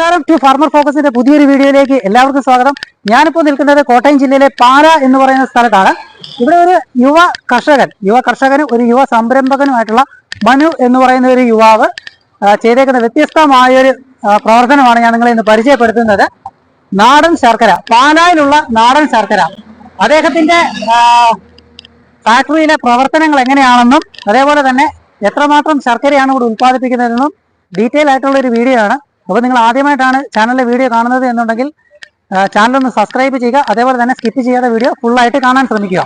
നമസ്കാരം to farmer ഫോക്കസിന്റെ പുതിയൊരു വീഡിയോയിലേക്ക് എല്ലാവർക്കും സ്വാഗതം. ഞാനിപ്പോൾ നിൽക്കുന്നത് കോട്ടയം ജില്ലയിലെ പാല എന്ന് പറയുന്ന സ്ഥലത്താണ്. ഇവിടെ ഒരു യുവ കർഷകൻ യുവ കർഷകനും ഒരു യുവ സംരംഭകനുമായിട്ടുള്ള മനു എന്ന് പറയുന്ന ഒരു യുവാവ് ചെയ്തേക്കുന്ന വ്യത്യസ്തമായൊരു പ്രവർത്തനമാണ് ഞാൻ നിങ്ങളെ ഇന്ന് പരിചയപ്പെടുത്തുന്നത്. നാടൻ ശർക്കര പാലായിലുള്ള നാടൻ ശർക്കര. അദ്ദേഹത്തിന്റെ ഫാക്ടറിയിലെ പ്രവർത്തനങ്ങൾ എങ്ങനെയാണെന്നും അതേപോലെ തന്നെ എത്രമാത്രം ശർക്കരയാണ് ഇവിടെ ഉത്പാദിപ്പിക്കുന്നതെന്നും ഡീറ്റെയിൽ ആയിട്ടുള്ള ഒരു വീഡിയോ ആണ്. അപ്പോൾ നിങ്ങൾ ആദ്യമായിട്ടാണ് ചാനലിലെ വീഡിയോ കാണുന്നത് എന്നുണ്ടെങ്കിൽ ചാനൽ ഒന്ന് സബ്സ്ക്രൈബ് ചെയ്യുക അതേപോലെ തന്നെ സ്കിപ്പ് ചെയ്യാതെ വീഡിയോ ഫുൾ ആയിട്ട് കാണാൻ ശ്രമിക്കുക.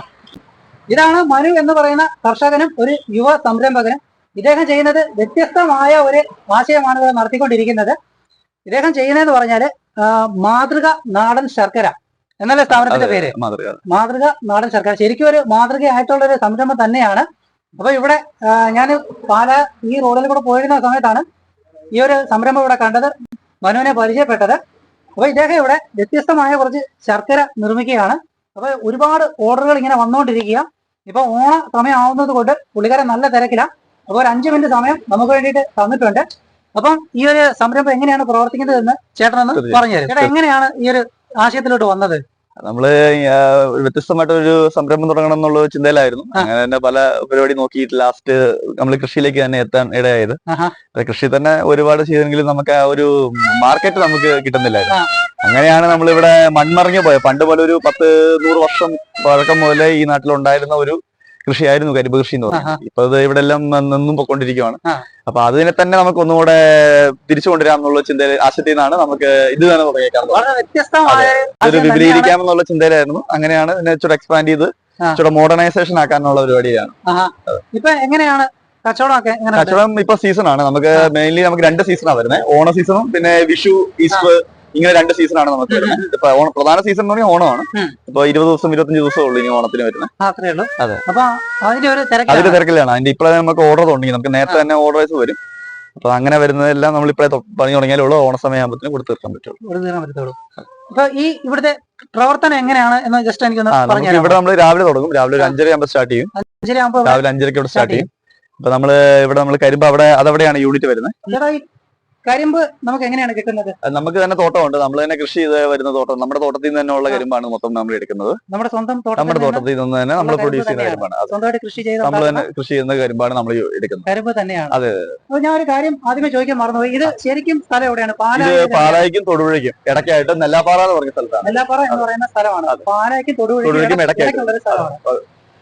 ഇതാണ് മനു എന്ന് പറയുന്ന കർഷകനും ഒരു യുവ സംരംഭകനും. ഇദ്ദേഹം ചെയ്യുന്നത് വ്യത്യസ്തമായ ഒരു ആശയമാണ് ഇവിടെ നടത്തിക്കൊണ്ടിരിക്കുന്നത്. ഇദ്ദേഹം ചെയ്യുന്നതെന്ന് പറഞ്ഞാൽ ആ, മാതൃക നാടൻ ശർക്കര എന്നല്ലേ സ്ഥാപനത്തിന്റെ പേര്? മാതൃക നാടൻ ശർക്കര. ശരിക്കും ഒരു മാതൃകയായിട്ടുള്ള ഒരു സംരംഭം തന്നെയാണ്. അപ്പൊ ഇവിടെ ഞാൻ പാല ഈ റോഡിൽ കൂടെ പോയിരുന്ന സമയത്താണ് ഈ ഒരു സംരംഭം ഇവിടെ കണ്ടത് മനുവിനെ പരിചയപ്പെട്ടത്. അപ്പൊ ഇദ്ദേഹം ഇവിടെ വ്യത്യസ്തമായ കുറച്ച് ശർക്കര നിർമ്മിക്കുകയാണ്. അപ്പൊ ഒരുപാട് ഓർഡറുകൾ ഇങ്ങനെ വന്നുകൊണ്ടിരിക്കുക. ഇപ്പൊ ഓണ സമയം ആവുന്നത് കൊണ്ട് പുള്ളിക്കാരൻ നല്ല തിരക്കിലാണ് അപ്പൊ ഒരു അഞ്ചു മിനിറ്റ് സമയം നമുക്ക് വേണ്ടിയിട്ട് തന്നിട്ടുണ്ട്. അപ്പം ഈ ഒരു സംരംഭം എങ്ങനെയാണ് പ്രവർത്തിക്കുന്നത് എന്ന് ചേട്ടനൊന്ന് പറഞ്ഞു തരും ചേട്ടാ എങ്ങനെയാണ് ഈ ഒരു ആശയത്തിലോട്ട് വന്നത്? നമ്മൾ വ്യത്യസ്തമായിട്ടൊരു സംരംഭം തുടങ്ങണം എന്നുള്ള ചിന്തയിലായിരുന്നു. അങ്ങനെ തന്നെ പല പരിപാടി നോക്കിയിട്ട് ലാസ്റ്റ് നമ്മൾ കൃഷിയിലേക്ക് തന്നെ എത്താൻ ഇടയായത്. കൃഷി തന്നെ ഒരുപാട് ചെയ്തെങ്കിലും നമുക്ക് ആ ഒരു മാർക്കറ്റ് നമുക്ക് കിട്ടുന്നില്ലായിരുന്നു. അങ്ങനെയാണ് നമ്മളിവിടെ മൺമറിഞ്ഞു പോയത്. പണ്ട് പോലെ ഒരു പത്ത് നൂറ് വർഷം പഴക്കം മുതലേ ഈ നാട്ടിലുണ്ടായിരുന്ന ഒരു കൃഷിയായിരുന്നു കരിമ്പ് കൃഷി എന്ന് പറയുന്നത്. ഇപ്പൊ അത് ഇവിടെ എല്ലാം നിന്നും പൊക്കൊണ്ടിരിക്കുവാണ്. അപ്പൊ അതിനെ തന്നെ നമുക്ക് ഒന്നുകൂടെ തിരിച്ചു കൊണ്ടുവരാം എന്നുള്ള ചിന്തയിൽ ആശയത്തിൽ നിന്നാണ് നമുക്ക് ഇത് തന്നെ തുടങ്ങിയേക്കാം വളരെ വ്യത്യസ്തമായ ഒരു ഒരു വിപുലീകരിക്കാം എന്നുള്ള ചിന്തയിലായിരുന്നു. അങ്ങനെയാണ് ഇച്ചിരി എക്സ്പാൻഡ് ചെയ്ത് ആ. മോഡേണൈസേഷൻ ആക്കാനുള്ള പരിപാടിയാണ്. ഇപ്പൊ എങ്ങനെയാണ് കച്ചവടമൊക്കെ കച്ചവടം ഇപ്പൊ സീസൺ ആണ്. നമുക്ക് മെയിൻലി നമുക്ക് രണ്ട് സീസണാണ് വരുന്നത് ഓണ സീസണും പിന്നെ വിഷു ഈസ്റ്റർ ഇങ്ങനെ രണ്ട് സീസണാണ് നമുക്ക് വരുന്നത്. ഇപ്പൊ ഓണ പ്രധാന സീസൺ എന്ന് പറഞ്ഞാൽ ഓണമാണ്. ഇപ്പൊ ഇരുപത് ദിവസം ഇരുപത്തഞ്ച് ദിവസം ഉള്ളൂ ഇനി ഓണത്തിന് വരുന്നത്. അത്രേ ഉള്ളൂ. അതെ. അപ്പൊ അതിന്റെ ഒരു അതിന്റെ തിരക്കിലാണ്. അതിന്റെ ഇപ്പോഴേ നമുക്ക് ഓർഡർ തുടങ്ങി നമുക്ക് നേരത്തെ തന്നെ ഓർഡേഴ്സ് വരും. അപ്പൊ അങ്ങനെ വരുന്നതെല്ലാം നമ്മൾ ഇപ്പോഴേ പണി തുടങ്ങിയാലുള്ളൂ ഓണ ആകുമ്പോഴത്തേനും കൊടുത്തു തീർക്കാൻ പറ്റുള്ളൂ. ഒരു തീരാൻ പറ്റത്തുള്ളൂ. അപ്പൊ ഈ ഇവിടുത്തെ പ്രവർത്തനം എങ്ങനെയാണ് എന്ന് ജസ്റ്റ് എനിക്ക് പറഞ്ഞു ഇവിടെ നമ്മൾ രാവിലെ തുടങ്ങും. രാവിലെ ഒരു അഞ്ചര ആകുമ്പോൾ സ്റ്റാർട്ട് ചെയ്യും. ശരിയാകുമ്പോ രാവിലെ അഞ്ചരയ്ക്ക് ഇവിടെ സ്റ്റാർട്ട് ചെയ്യും. അപ്പൊ നമ്മൾ ഇവിടെ നമ്മൾ കരിമ്പ് അവിടെ അതവിടെയാണ് യൂണിറ്റ് വരുന്നത്. കരിമ്പ് നമുക്ക് എങ്ങനെയാണ് കിട്ടുന്നത്? നമുക്ക് തന്നെ തോട്ടമുണ്ട്. നമ്മൾ തന്നെ കൃഷി ചെയ്ത് വരുന്ന തോട്ടം. നമ്മുടെ തോട്ടത്തിൽ നിന്ന് തന്നെയുള്ള. കരിമ്പാണ് മൊത്തം നമ്മൾ എടുക്കുന്നത്. നമ്മുടെ സ്വന്തം നമ്മുടെ തോട്ടത്തിൽ നിന്ന് തന്നെ നമ്മൾ പ്രൊഡ്യൂസ് ചെയ്യുന്ന കരിമ്പാണ്. സ്വന്തമായിട്ട് കൃഷി ചെയ്ത് നമ്മൾ തന്നെ കൃഷി ചെയ്യുന്ന കരിമ്പാണ് നമ്മൾ എടുക്കുന്നത്. കരിമ്പ് തന്നെയാണ്. അതെ. അപ്പൊ ഞാൻ ഒരു കാര്യം ആദ്യമേ ചോദിക്കാൻ മറന്നുപോയി. ഇത് ശരിക്കും സ്ഥലം എവിടെയാണ്? പാലായി പാലായിക്കും തൊടുപുഴയ്ക്കും. ഇടയ്ക്കായിട്ട് നെല്ലാപ്പാറ എന്ന് പറഞ്ഞ സ്ഥലത്താണ്. നെല്ലാപ്പാറ എന്ന് പറയുന്ന സ്ഥലമാണ്. പാലായിക്കും തൊടുപുഴയ്ക്കും. ഇടയ്ക്കുള്ള ഒരു സ്ഥലമാണ്.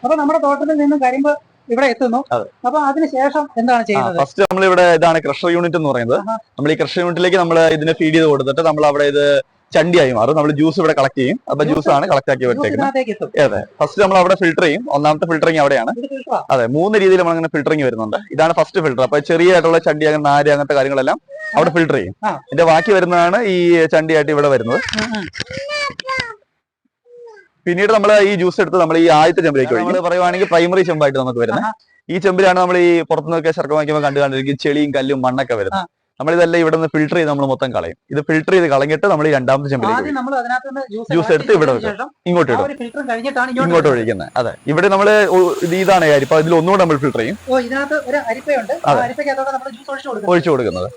അപ്പൊ നമ്മുടെ തോട്ടത്തിൽ നിന്നും കരിമ്പ് ഇവിടെ എത്തുന്നു. അപ്പൊ അതിനുശേഷം എന്താണ് ചെയ്യുന്നത്? ഫസ്റ്റ് നമ്മൾ ഇവിടെ ഇതാണ് ക്രഷർ യൂണിറ്റ് എന്ന് പറയുന്നത്. നമ്മൾ ഈ ക്രഷർ യൂണിറ്റിലേക്ക് നമ്മൾ ഇതിനെ ഫീഡ് ചെയ്ത് കൊടുത്തിട്ട് നമ്മൾ അവിടെ ഇത് ചണ്ടിയായി മാറും. നമ്മൾ ജ്യൂസ് ഇവിടെ കളക്ട് ചെയ്യും. അപ്പൊ ജ്യൂസ് ആണ് കളക്ട് ആക്കി ജ്യൂസ് വെച്ചേക്കുന്നത്. അതെ. ഫസ്റ്റ് നമ്മൾ അവിടെ ഫിൽട്ടർ ചെയ്യും. ഒന്നാമത്തെ ഫിൽറ്ററിങ് അവിടെയാണ്. അതെ. മൂന്ന് രീതിയിൽ നമ്മൾ അങ്ങനെ ഫിൽറ്ററിങ് വരുന്നുണ്ട്. ഇതാണ് ഫസ്റ്റ് ഫിൽറ്റർ അപ്പൊ ചെറിയതായിട്ടുള്ള ചണ്ടി അങ്ങനെ നാര് അങ്ങനത്തെ കാര്യങ്ങളെല്ലാം അവിടെ ഫിൽട്ടർ ചെയ്യും. ഇതിന്റെ ബാക്കി വരുന്നതാണ് ഈ ചണ്ടിയായിട്ട് ഇവിടെ വരുന്നത്. പിന്നീട് നമ്മൾ ഈ ജ്യൂസ് എടുത്ത് നമ്മൾ ഈ ആദ്യത്തെ ചെമ്പിലേക്ക് നമ്മൾ പറയുവാണെങ്കിൽ പ്രൈമറി ചെമ്പായിട്ട് നമുക്ക് വരുന്നത് ഈ ചെമ്പിലാണ് നമ്മൾ ഈ പുറത്തുനിന്നൊക്കെ ശർക്കര വാങ്ങിക്കുമ്പോൾ കണ്ടു കണ്ടിരിക്കും ചെളിയും കല്ലും മണ്ണൊക്കെ വരുന്നത് നമ്മൾ ഇതെല്ലാം ഇവിടെ നിന്ന് ഫിൽട്ടർ ചെയ്ത് നമ്മൾ മൊത്തം കളയും. ഇത് ഫിൽട്ടർ ചെയ്ത് കളഞ്ഞിട്ട് നമ്മൾ ഈ രണ്ടാമത്തെ ചെമ്പിലേക്ക് ജ്യൂസ് എടുത്ത് ഇവിടെ വെക്കും. ഇങ്ങോട്ട് ഇടും. ഇങ്ങോട്ട് ഒഴിക്കുന്നത് അതെ. ഇവിടെ നമ്മൾ ഇതാണ് അരിപ്പ ഇതിൽ ഒന്നുകൂടെ നമ്മൾ ഫിൽട്ടർ ചെയ്യും. ഒഴിച്ചു കൊടുക്കുന്നത്.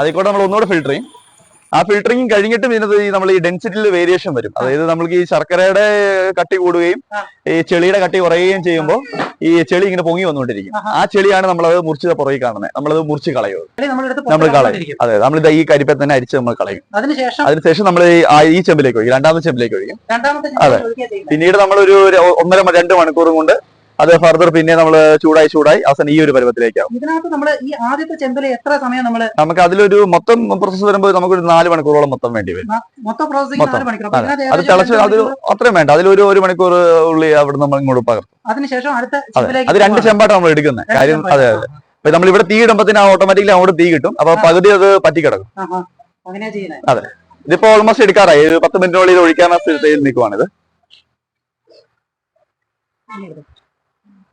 അതിൽ കൂടെ നമ്മൾ ഒന്നുകൂടെ ഫിൽട്ടർ ചെയ്യും. ആ ഫിൽട്ടറിംഗ് കഴിഞ്ഞിട്ടും ഇതിനകത്ത് ഈ നമ്മൾ ഈ ഡെൻസിറ്റിയിൽ വേരിയേഷൻ വരും അതായത് നമ്മൾക്ക് ഈ ശർക്കരയുടെ കട്ടി കൂടുകയും ഈ ചെളിയുടെ കട്ടി കുറയുകയും ചെയ്യുമ്പോൾ ഈ ചെളി ഇങ്ങനെ പൊങ്ങി വന്നുകൊണ്ടിരിക്കും. ആ ചെളിയാണ് നമ്മൾ നമ്മളത് മുറിച്ചത് പുറകെ കാണുന്നത്. നമ്മളത് മുറിച്ച് കളയും നമ്മളെടുത്ത് നമ്മൾ കളയും. അതെ നമ്മൾ ഇത് ഈ കരിപ്പെ തന്നെ അരിച്ച് നമ്മൾ കളയും. അതിനുശേഷം? അതിനുശേഷം നമ്മൾ ഈ ചെമ്പിലേക്ക് ഒഴിക്കും. രണ്ടാമത്തെ ചെമ്പിലേക്ക് ഒഴിക്കും. അതെ. പിന്നീട് നമ്മൾ ഒരു ഒന്നര രണ്ട് മണിക്കൂറും കൊണ്ട് അത് ഫർദർ പിന്നെ നമ്മൾ ചൂടായി ചൂടായി അവസാനം ഈ ഒരു പരുവത്തിലേക്കാവും. ഇതിനകത്ത് നമ്മൾ ഈ ആദ്യത്തെ ചെമ്പല എത്ര സമയം നമ്മൾ നമുക്ക് അതിലൊരു മൊത്തം പ്രോസസ്സ് വരുമ്പോൾ നമുക്കൊരു നാല് മണിക്കൂറോളം മൊത്തം വേണ്ടി വരും. മൊത്തം പ്രോസസ്സിംഗ് മണിക്കൂർ. അതെ. തിളച്ച് അത് അത്രയും വേണ്ട. അതിലൊരു ഒരു മണിക്കൂർ ഉള്ളി അവിടെ നമ്മൾ ഇങ്ങോട്ട് പകർത്തും. അതിനുശേഷം അടുത്ത അതെ. രണ്ട്. ചെമ്പായിട്ട് നമ്മൾ എടുക്കുന്നത് കാര്യം അതെ അതെ. അപ്പൊ നമ്മൾ ഇവിടെ തീ ഇടുമ്പത്തിന് ഓട്ടോമാറ്റിക്കലി അങ്ങോട്ട് തീ കിട്ടും. അപ്പൊ. പകുതി അത് പറ്റി കിടക്കും അതെ. ഇതിപ്പോ ഓൾമോസ്റ്റ് എടുക്കാറായി. ഒരു പത്ത് മിനിറ്റിനുള്ളിൽ ഒഴിക്കാൻ സ്ഥിരതയിൽ നിൽക്കുവാണിത്.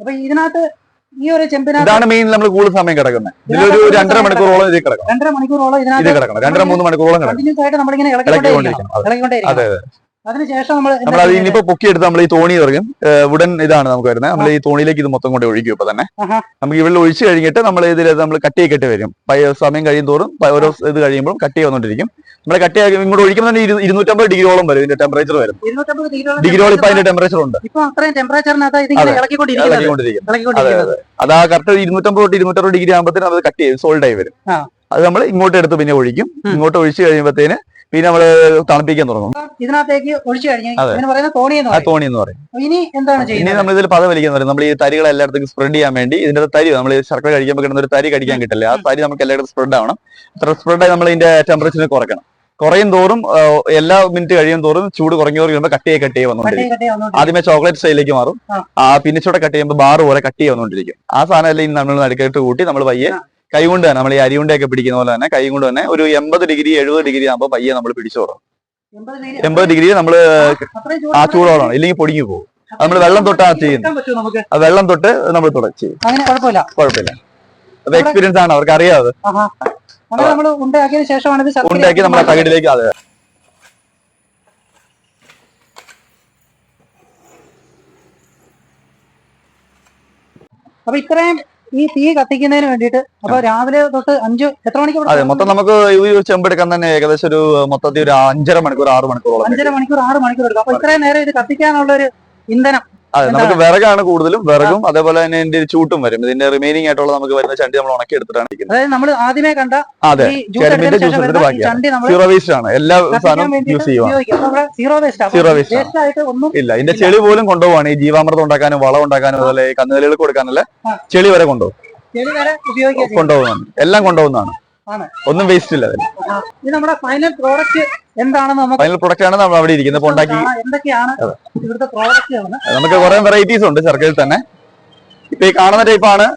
അപ്പൊ ഇതിനകത്ത് ഈ ഒരു ചെമ്പിനകത്ത് ഇതാണ് മെയിൻ നമ്മൾ കൂടുതൽ സമയം കിടക്കുന്നത് ഇതിലൊരു രണ്ടര മണിക്കൂറോളം ഇത് കിടക്കണം. രണ്ടര മണിക്കൂറോളം ഇത് ഇതിനകത്ത് കിടക്കണം. രണ്ടര മൂന്ന് മണിക്കൂറോളം കണ്ടിന്യൂസ് ആയിട്ട് നമ്മളിങ്ങനെ ഇളക്കിക്കൊണ്ടേയിരിക്കണം. അതെ അതെ. അതിനുശേഷം നമ്മൾ നമ്മൾ അത് ഇനിയിപ്പോ പൊക്കിയെടുത്ത് നമ്മൾ ഈ തോണി ഇറങ്ങും ഉടൻ ഇതാണ് നമുക്ക് വരുന്നത്. നമ്മൾ ഈ തോണിയിലേക്ക് ഇത് മൊത്തം കൊണ്ട് ഒഴിക്കും ഇപ്പൊ തന്നെ. നമുക്ക് ഇവിടെ ഒഴിച്ച് കഴിഞ്ഞിട്ട് നമ്മൾ ഇതിൽ നമ്മൾ കട്ട് ചെയ്തിട്ട് വരും. സമയം കഴിയും തോറും ഓരോ ഇത് കഴിയുമ്പോൾ കട്ടി വന്നുകൊണ്ടിരിക്കും നമ്മൾ കട്ട് ചെയ്യാൻ ഇങ്ങോട്ട് ഒഴിക്കുമ്പോൾ തന്നെ ഇരു- ഇരുന്നൂറ്റമ്പത് ഡിഗ്രിയോളം വരും ഇതിന്റെ ടെമ്പറേച്ചർ വരും. ഡിഗ്രിയോളം ഇപ്പൊ അതിന്റെ ടെമ്പറേച്ചർ ഉണ്ട്. അതെ. ആ കറക്റ്റ് ഇരുന്നൂറ്റമ്പത് തൊട്ട് ഇരുന്നൂറ്റമ്പത് ഡിഗ്രി ആകുമ്പോഴത്തേനും അത് കട്ട് ചെയ്യും സോൾഡ് ആയി വരും. അത് നമ്മൾ ഇങ്ങോട്ട് എടുത്ത് പിന്നെ ഒഴിക്കും. ഇങ്ങോട്ട് ഒഴിച്ചു കഴിയുമ്പോഴത്തേന് പിന്നെ നമ്മൾ തണുപ്പിക്കാൻ തുടങ്ങും. ഇതിനകത്തേക്ക് ഒഴിച്ചു കഴിഞ്ഞാൽ തോണി എന്ന് പറയും. ഇനി എന്താണ് ഇനി നമ്മൾ ഇതിൽ പത വലിക്കാൻ പറയും നമ്മൾ ഈ തരികൾ എല്ലായിടത്തേക്കും സ്പ്രെഡ് ചെയ്യാൻ വേണ്ടി ഇതിന്റെ തരി നമ്മൾ ശർക്കര കഴിക്കുമ്പോൾ കിട്ടുന്ന ഒരു തരി കടിക്കാൻ കിട്ടില്ല. ആ തരി നമുക്ക് എല്ലായിടത്തും സ്പ്രെഡ് ആവണം. അത്ര സ്പ്രെഡ് ആയി നമ്മൾ ഇതിന്റെ ടെമ്പറേച്ചർ കുറയ്ക്കണം. കുറയും തോറും എല്ലാ മിനിറ്റ് കഴിയും തോറും ചൂട് കുറഞ്ഞു കുറയുമ്പോൾ കട്ടിയായി കട്ടിയായി വന്നുകൊണ്ടിരിക്കും കട്ടി കട്ടി വന്നോണ്ടിരിക്കും. ആദ്യമേ ചോക്ലേറ്റ് സ്റ്റൈലിലേക്ക് മാറും. ആ. പിന്നെ ചൂടെ കട്ട് ചെയ്യുമ്പോൾ ബാർ പോലെ കട്ടിയെ വന്നുകൊണ്ടിരിക്കും ആ സാധനം എല്ലാം ഇനി നമ്മൾ നടുക്കായിട്ട് കൂട്ടി നമ്മൾ പയ്യെ ആ. കൈ കൊണ്ട് തന്നെ നമ്മൾ ഈ അരി ഉണ്ടയൊക്കെ പിടിക്കുന്ന പോലെ തന്നെ കൈ കൊണ്ട് തന്നെ ഒരു എൺപത് ഡിഗ്രി എഴുപത് ഡിഗ്രി ആകുമ്പോൾ പയ്യെ നമ്മൾ പിടിച്ചു തുടങ്ങും. എൺപത് ഡിഗ്രി നമ്മൾ ആ ചൂടോളാണ് ഇല്ലെങ്കിൽ പൊടിഞ്ഞു പോകും. നമ്മൾ വെള്ളം തൊട്ടാ ചെയ്യുന്നത്. വെള്ളം തൊട്ട് നമ്മൾ തുടച്ച് ചെയ്യും. കുഴപ്പമില്ല. അത് എക്സ്പീരിയൻസ് ആണ് അവർക്ക് അറിയാതെ ഉണ്ടാക്കി നമ്മൾ തകിടിലേക്ക് അതെ. അപ്പൊ ഇത്രയും ഈ തീ കത്തിക്കുന്നതിന് വേണ്ടിയിട്ട്. അപ്പൊ രാവിലെ തൊട്ട് അഞ്ച് എത്ര മണിക്ക് ഇവിടെ അതെ മൊത്തം നമുക്ക് ഈ ഒരു ചെമ്പെടുക്കാൻ തന്നെ ഏകദേശം ഒരു മൊത്തത്തിൽ ഒരു അഞ്ചര മണിക്കൂർ ആറ് മണിക്കൂറോളം അഞ്ചര മണിക്കൂർ ആറ് മണിക്കൂർ എടുക്കും. അപ്പൊ ഇത്രയും നേരം ഇത് കത്തിക്കാനുള്ള ഒരു ഇന്ധനം അതെ നമുക്ക് വിറകാണ് കൂടുതലും വിറകും അതേപോലെ തന്നെ ഇതിന്റെ ചൂട്ടും വരും. ഇതിന്റെ റിമൈനിങ് ആയിട്ടുള്ള നമുക്ക് വരുന്ന ചണ്ടി നമ്മൾ ഉണക്കി എടുത്തിട്ടാണ് അതായത് നമ്മൾ ആദ്യമേ കണ്ട അതെ ജ്യൂസ് എടുത്തിട്ട് ബാക്കിയാണ്. സീറോ വേസ്റ്റ് ആണ്. എല്ലാ സാധനവും യൂസ് ചെയ്യുവാണ് സീറോ വേസ്റ്റ് ആയിട്ട് ഒന്നും ഇല്ല ഇതിന്റെ ചെളി പോലും കൊണ്ടുപോവാണ്. ഈ ജീവാമൃതം ഉണ്ടാക്കാനും വളം ഉണ്ടാക്കാനും അതുപോലെ ഈ കന്നുകാലികൾ കൊടുക്കാനല്ല ചെളി വരെ കൊണ്ടുപോകും. കൊണ്ടുപോകുന്നതാണ്. എല്ലാം കൊണ്ടുപോകുന്നതാണ്. ഒന്നും വേസ്റ്റ് ഇല്ല ഇത് നമ്മുടെ ഫൈനൽ പ്രോഡക്റ്റ് എന്താണെന്ന് നമുക്ക് ഫൈനൽ പ്രോഡക്റ്റ് ആണ് നമ്മൾ അവിടെ ഇരിക്കുന്നത്. ഉണ്ടാക്കി എന്തൊക്കെയാണ് ഇവിടുത്തെ നമുക്ക് കുറെ വെറൈറ്റീസ് ഉണ്ട് ശർക്കരയിൽ തന്നെ. ഇപ്പൊ ഈ കാണുന്ന ടൈപ്പ് ആണ്.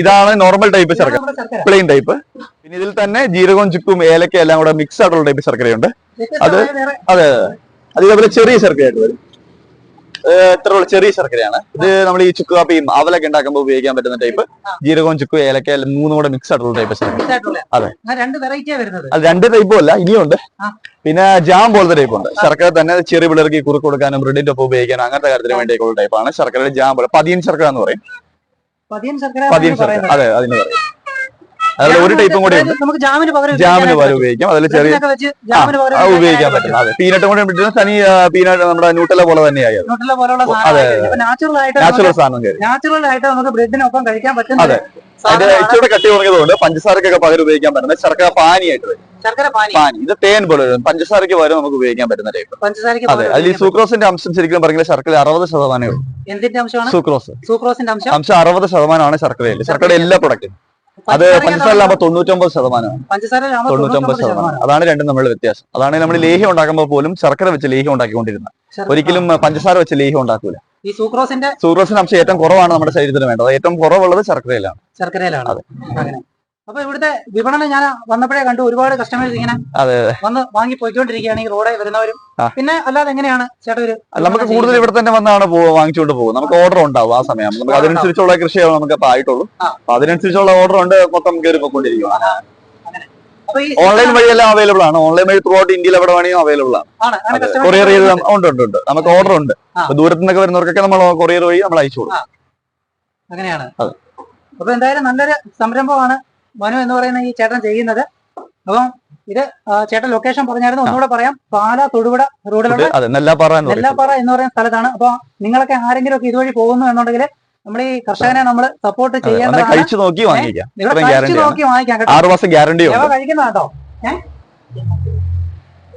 ഇതാണ് നോർമൽ ടൈപ്പ് ശർക്കര പ്ലെയിൻ ടൈപ്പ് പിന്നെ ഇതിൽ തന്നെ ജീരകവും ചുക്കും ഏലക്ക എല്ലാം കൂടെ മിക്സ് ആയിട്ടുള്ള ടൈപ്പ് ശർക്കരയുണ്ട് അത് അതെ അതെ. അത് ഇതേപോലെ ചെറിയ ശർക്കരയായിട്ട് വരും. ഉള്ള ചെറിയ ശർക്കരയാണ്. ഇത് നമ്മൾ ഈ ചുക്ക് കാപ്പിയും അവലൊക്കെ ഉണ്ടാക്കുമ്പോൾ ഉപയോഗിക്കാൻ പറ്റുന്ന ടൈപ്പ്. ജീരകവും ചുക്കും ഏലക്ക മൂന്നും കൂടെ മിക്സ് ആയിട്ടുള്ള ടൈപ്പ് ശർക്കര. അതെ. അത് രണ്ട് ടൈപ്പും അല്ല ഇനിയുണ്ട്. പിന്നെ ജാം പോലത്തെ ടൈപ്പ് ഉണ്ട്. ശർക്കര തന്നെ ചെറിയ പിള്ളേർക്ക് കുറുക്ക് കൊടുക്കാനും ബ്രെഡിന്റെ ഒപ്പം ഉപയോഗിക്കാനും അങ്ങനത്തെ കാര്യത്തിന് വേണ്ടിയൊക്കെയുള്ള ടൈപ്പാണ് ശർക്കരയുടെ ജാം പോലെ. പതിയൻ ശർക്കര എന്ന് പറയും. പതിയൻ ശർക്കര അതെ അതിന് പറയും. അതുപോലെ ഒരു ടൈപ്പും കൂടെ ഉണ്ട്. നമുക്ക് ജാമിന് പകരം ജാമിന് ഉപയോഗിക്കാനായിട്ട് പകരം ഉപയോഗിക്കാം. അതിൽ ചെറിയ ആ, ഉപയോഗിക്കാൻ പറ്റും. അതെ പീനട്ട് കൂടെ ഇട്ടിട്ട് തനി പീനട്ട് നമ്മുടെ ന്യൂട്ടല പോലെ തന്നെയായി അത്. ന്യൂട്രല പോലുള്ള അതെ, നാച്ചുറൽ ആയിട്ട് നാച്ചുറൽ സാധനം കയറി. നാച്ചുറൽ ആയിട്ട് നമുക്ക് ബ്രെഡിനൊപ്പം കഴിക്കാൻ പറ്റുന്ന അതെ. അതിന്റെ സാധനമാണ് ഇച്ചിരി കട്ടി കുറഞ്ഞതുകൊണ്ട് പഞ്ചസാരക്കൊക്കെ പകരം ഉപയോഗിക്കാൻ പറ്റുന്ന ശർക്കര പാനിയായിട്ട് വരും. ശർക്കര പാനി. പാനി. ഇത് തേൻ പോലെ വരും. പഞ്ചസാരക്ക് പകരം നമുക്ക് ഉപയോഗിക്കാൻ പറ്റുന്ന ടൈപ്പ് പഞ്ചസാരയ്ക്ക് അതെ പകരം അതിൽ ഈ സൂക്രോസിന്റെ അംശം ശരിക്കും പറഞ്ഞാൽ ശർക്കര അറുപത് ശതമാനമേ ഉള്ളൂ. എന്തിന്റെ അംശമാണ്? സൂക്രോസ് സൂക്രോസിന്റെ അംശം? അംശം അറുപത് ശതമാനമാണ് ശർക്കരയിൽ. ശർക്കരയുടെ എല്ലാ പ്രൊഡക്റ്റും അത് പഞ്ചസാരയിലാകുമ്പോൾ തൊണ്ണൂറ്റൊമ്പത് ശതമാനം പഞ്ചസാര തൊണ്ണൂറ്റൊമ്പത് ശതമാനം. അതാണ് രണ്ടും തമ്മിലുള്ള വ്യത്യാസം. അതാണ് നമ്മൾ ലേഹ്യം ഉണ്ടാക്കുമ്പോൾ പോലും ശർക്കര വെച്ച് ലേഹ്യം ഉണ്ടാക്കിക്കൊണ്ടിരുന്നത് ഒരിക്കലും പഞ്ചസാര വെച്ച് ലേഹ്യം ഉണ്ടാക്കൂല. ഈ സൂക്രോസിന്റെ സൂക്രോസിന്റെ അംശം ഏറ്റവും കുറവാണ് നമ്മുടെ ശരീരത്തിന് വേണ്ടത്. ഏറ്റവും കുറവുള്ളത് ശർക്കരയിലാണ്. ശർക്കരയിലാണ്. അങ്ങനെ. അപ്പൊ ഇവിടുത്തെ വിപണനം ഞാൻ വന്നപ്പോഴേ കണ്ടു. ഒരുപാട് കസ്റ്റമേഴ്സ് ഇങ്ങനെ വന്ന് വാങ്ങി പോയിക്കൊണ്ടിരിക്കുകയാണ് ഈ റോഡിൽ വരുന്നവരും. പിന്നെ അല്ലാതെ എങ്ങനെയാണ് ചേട്ടാ ഒരു നമുക്ക് കൂടുതൽ ഇവിടെ തന്നെ വന്നാണ് വാങ്ങിച്ചുകൊണ്ട് പോകും നമുക്ക് ഓർഡർ ഉണ്ടാവും ആ സമയം. നമുക്ക് അതിനനുസരിച്ചുള്ള കൃഷിയാണ് നമുക്ക് അപ്പൊ ആയിട്ടുള്ളൂ. അപ്പൊ അതിനനുസരിച്ചുള്ള ഓർഡർ ഉണ്ട് മൊത്തം കയറി പോയിക്കൊണ്ടിരിക്കും ഓൺലൈൻ വഴി ഓൺലൈൻ വഴിയെല്ലാം അവൈലബിൾ ആണ്. ഓൺലൈൻ വഴി ത്രൂ ഔട്ട് ഇന്ത്യയിൽ എവിടെ വേണമെങ്കിലും അവൈലബിൾ ആണ്. കൊറിയർ ചെയ്ത് ഉണ്ട് ഉണ്ട് ഉണ്ട്. നമുക്ക് ഓർഡർ ഉണ്ട്. ദൂരത്തു നിന്നൊക്കെ വരുന്നവർക്കൊക്കെ നമ്മൾ കൊറിയർ വഴി നമ്മൾ അയച്ചു കൊടുക്കും. അങ്ങനെയാണ്. അപ്പൊ എന്തായാലും നല്ലൊരു സംരംഭമാണ്. മനു എന്ന് പറയുന്ന ഈ ചേട്ടൻ ചെയ്യുന്നത്. അപ്പം ഇത് ചേട്ടൻ ലൊക്കേഷൻ പറഞ്ഞായിരുന്നു. ഒന്നുകൂടെ പറയാം. പാല തൊടുപുഴ റോഡിലുള്ള അതെ നെല്ലാപ്പാറ എന്ന് പറയും. എന്ന് പറയുന്ന സ്ഥലത്താണ്. അപ്പൊ നിങ്ങളൊക്കെ ആരെങ്കിലും ഒക്കെ ഇതുവഴി പോകുന്നു എന്നുണ്ടെങ്കിൽ നമ്മൾ ഈ കർഷകനെ നമ്മൾ സപ്പോർട്ട് ചെയ്യാൻ കഴിച്ചു നോക്കി വാങ്ങിക്കാം. കഴിച്ചു നോക്കി വാങ്ങിക്കാം കേട്ടോ. ആറ് മാസം ഗ്യാരണ്ടി യവ ഉണ്ട്. കഴിക്കുന്ന കേട്ടോ? ഏഹ്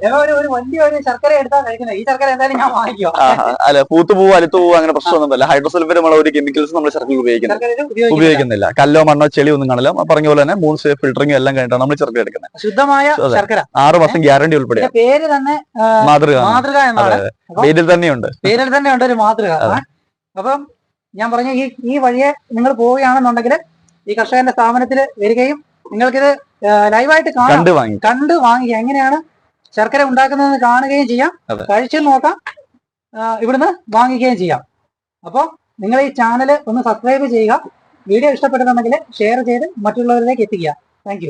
ഒരു വലിയ ഒരു ശർക്കര എടുത്താ കഴിക്കുന്നത്. ഈ ശർക്കര എന്തായാലും ഞാൻ വാങ്ങിക്കോ. അല്ല പൂത്ത് പോവോ അലുത്ത് പോവോ അങ്ങനെ പ്രശ്നമൊന്നുമില്ല. ഹൈഡ്രോസൾഫേറ്റ് നമ്മൾ ഒരു കെമിക്കൽസ് നമ്മൾ ശർക്കര ഉപയോഗിക്കുന്നത് ഉപയോഗിക്കുന്നില്ല. കല്ലോ മണ്ണോ ചെളി ഒന്നും കാണില്ല. പറഞ്ഞ പോലെ തന്നെ മൂന്ന് ഫിൽറ്ററിംഗ് എല്ലാം കഴിഞ്ഞിട്ടാണ് നമ്മൾ ശർക്കര എടുക്കുന്നത്. ശുദ്ധമായ. ശർക്കര. ആറ് മാസം ഗ്യാരണ്ടി ഉൾപ്പെടെ. പേര് തന്നെ മാതൃക. മാതൃക എന്നാണ്. പേരിൽ തന്നെയുണ്ട്. പേരിൽ തന്നെ ഉണ്ട് ഒരു മാതൃക. അപ്പം ഞാൻ പറഞ്ഞ ഈ ഈ വഴിയെ നിങ്ങൾ പോവുകയാണെന്നുണ്ടെങ്കിൽ ഈ കർഷകന്റെ സ്ഥാപനത്തിൽ വരികയും നിങ്ങൾക്കിത് ലൈവായിട്ട് കണ്ടു കണ്ട് വാങ്ങി. കണ്ടു വാങ്ങി. എങ്ങനെയാണ് ശർക്കര ഉണ്ടാക്കുന്നതെന്ന് കാണുകയും ചെയ്യാം. കഴിച്ചു നോക്കാം. ഇവിടുന്ന് വാങ്ങിക്കുകയും ചെയ്യാം. അപ്പോൾ നിങ്ങൾ ഈ ചാനൽ ഒന്ന് സബ്സ്ക്രൈബ് ചെയ്യുക. വീഡിയോ ഇഷ്ടപ്പെടുന്നുണ്ടെങ്കിൽ ഷെയർ ചെയ്ത് മറ്റുള്ളവരിലേക്ക് എത്തിക്കുക. താങ്ക്